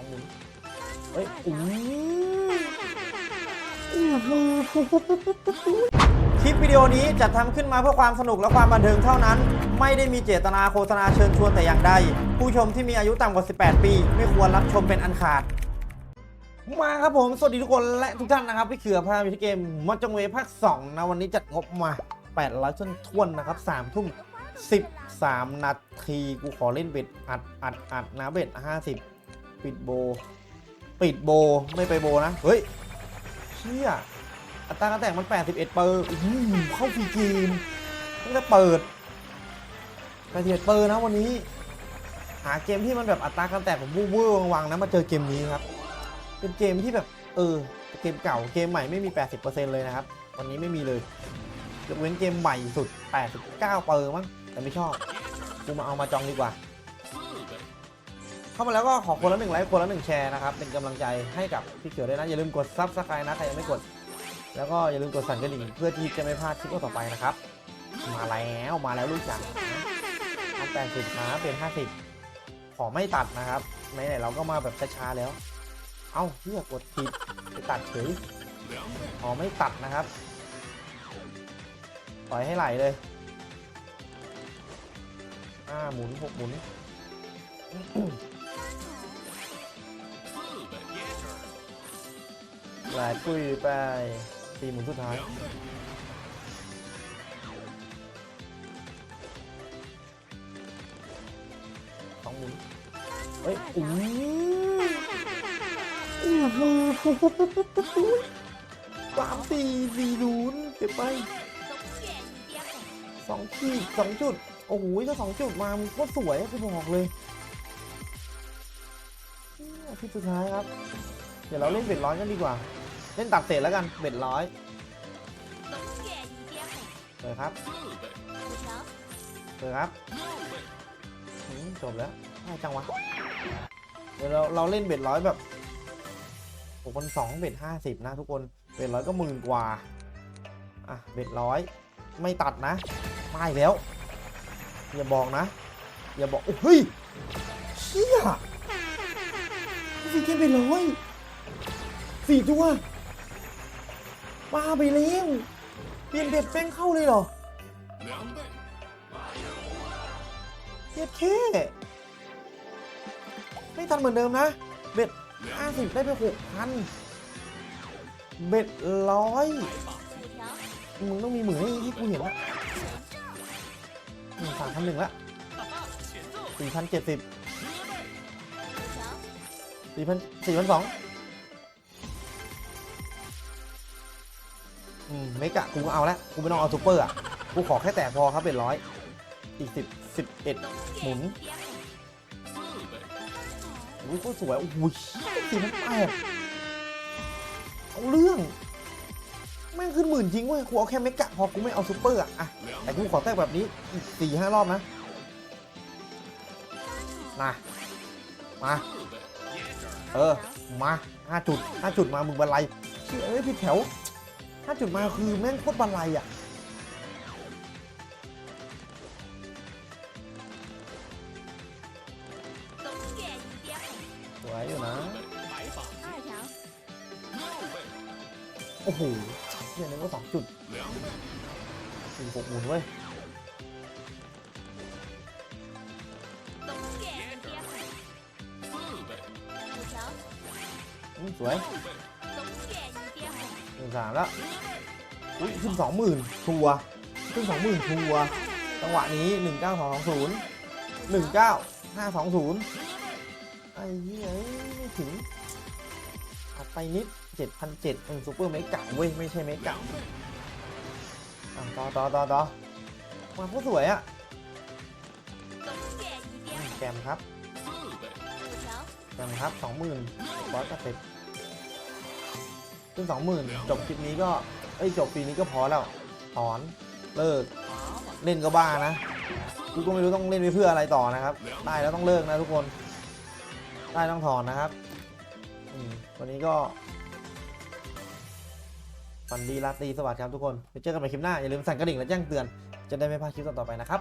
องหมุนเฮ้ยอู้คลิปวิดีโอนี้จัดทำขึ้นมาเพื่อความสนุกและความบันเทิงเท่านั้น ไม่ได้มีเจตนาโฆษณาเชิญชวนแต่อย่างใด ผู้ชมที่มีอายุต่ำกว่า 18 ปี ไม่ควรรับชมเป็นอันขาด มาครับผม สวัสดีทุกคนและทุกท่านนะครับ พี่เขือพาไปที่เกมมอจังเวภาค 2 นะวันนี้จัดงบมา 800ชนทวนนะครับ3ทุ่ม13 นาที กูขอเล่นเบ็ดอัดอัดอัดนะเบ็ด50 ปิดโบ ปิดโบไม่ไปโบนะ เฮ้ยเชี่ยอัตราการแตกมัน 81 เปอร์อื้หือเข้าฟรีเกมตั้งแต่เปิด81เปอร์นะวันนี้ หาเกมที่มันแบบอัตราการแตกผมวูบๆวังๆนะมาเจอเกมนี้ครับ เป็นเกมที่แบบ เออ เกมเก่าเกมใหม่ไม่มี 80%เลยนะครับ วันนี้ไม่มีเลยยกเว้นเกมใหม่สุด 89 เปอร์มั้งแต่ไม่ชอบกูมาเอามาจองดีกว่า เข้ามาแล้วก็ขอคนละหนึ่งไลค์คนละหนึ่งแชร์นะครับ เป็นกำลังใจให้กับพี่เขียวด้วยนะ อย่าลืมกดซับสไครต์นะ ใครยังไม่กด แล้วก็อย่าลืมกดสั่นกระดิ่งเพื่อที่จะไม่พลาดคลิปต่อไปนะครับ มาแล้วมาแล้วลูกจ๋าทำแปดสิบมาเป็นห้าสิบขอไม่ตัดนะครับไหนๆเราก็มาแบบช้าๆแล้ว เอ้าเพื่อกดผิดไปตัดเฉยขอไม่ตัดนะครับ ปล่อยให้ไหลเลยห้าหมุนหกหมุน ลายปุ้ยไปสี่หมุนสุดท้ายสองหมุนเฮ้ยอู้อู้หูสามสี่สี่ศูนย์เก็บไปสองขีดสองจุด โอ้โหถ้าสองจุดมามันก็สวยอะคือบอกเลยที่สุดท้ายครับ เดี๋ยวเราเล่นเบ็ดร้อยกันดีกว่า เล่นตัดเศษแล้วกันเบ็ดร้อยเลยครับเลยครับจบแล้วง่ายจังวะเดี๋ยวเราเราเล่นเบ็ดร้อยแบบหกพันสองเบ็ดห้าสิบนะทุกคนเบ็ดร้อยก็หมื่นกว่าอะเบ็ดร้อยไม่ตัดนะไม่แล้ว อย่าบอกนะ อย่าบอกโอ้เฮ้ยเชี่ยสี่เกมเบ็ดร้อยสี่ตัว มาไปแล้วเปลี่ยนเบ็ดแป้งเข้าเลยเหรอเจ็ดแค่ไม่ทันเหมือนเดิมนะ เบ็ดห้าสิบได้ไปหกพันเบ็ดร้อยมึงต้องมีหมื่นให้ที่กูเห็นละสามพันหนึ่งละสี่พันเจ็ดสิบสี่พันสี่พันสอง อืมเมกะกูก็เอาละกูไม่ต้องเอาซูเปอร์อะกูขอแค่แตะพอครับเป็นร้อยอีกสิบสิบเอ็ดหมุนอุ้ยโคตรสวยโอ้โหสี่พันแปดเอาเรื่องแม่งขึ้นหมื่นจริงเว้ยกูเอาแค่เมกะพอกูไม่เอาซูเปอร์อะอะแต่กูขอแทรกแบบนี้อีกสี่ห้ารอบนะมามาเออมาห้าจุดห้าจุดมามึงบันไลเชื่อเอ้ยพี่แถว ห้าจุดมาคือแม่งโคตรบันไลอะสวยอยู่นะโอ้โหเนี่ยนึกว่าสองจุดสี่หกหมุนเว้ยอืมสวย หนึ่งสามแล้วอุ้ยขึ้นสองหมื่นทัวร์ขึ้นสองหมื่นทัวร์จังหวะนี้หนึ่งเก้าสองสองศูนย์หนึ่งเก้าห้าสองศูนย์ไอ้เหี้ยไม่ถึงอัดไปนิดเจ็ดพันเจ็ดเออซูเปอร์เมกะเว้ยไม่ใช่เมกะอะต่อต่อต่อต่อมาโคตรสวยอะแกมครับแกมครับสองหมื่นร้อยกว่าเซ็ต ขึ้นสองหมื่นจบคลิปนี้ก็เอ้ยจบปีนี้ก็พอแล้วถอนเลิกเล่นก็บ้านะกูก็ไม่รู้ต้องเล่นไปเพื่ออะไรต่อนะครับ ได้แล้วต้องเลิกนะทุกคน ได้ต้องถอนนะครับอืมวันนี้ก็ฝันดีราตรีสวัสดิ์ครับทุกคนไปเจอกันใหม่คลิปหน้า อย่าลืมสั่นกระดิ่งและแจ้งเตือน จะได้ไม่พลาดคลิปต่อๆไปนะครับ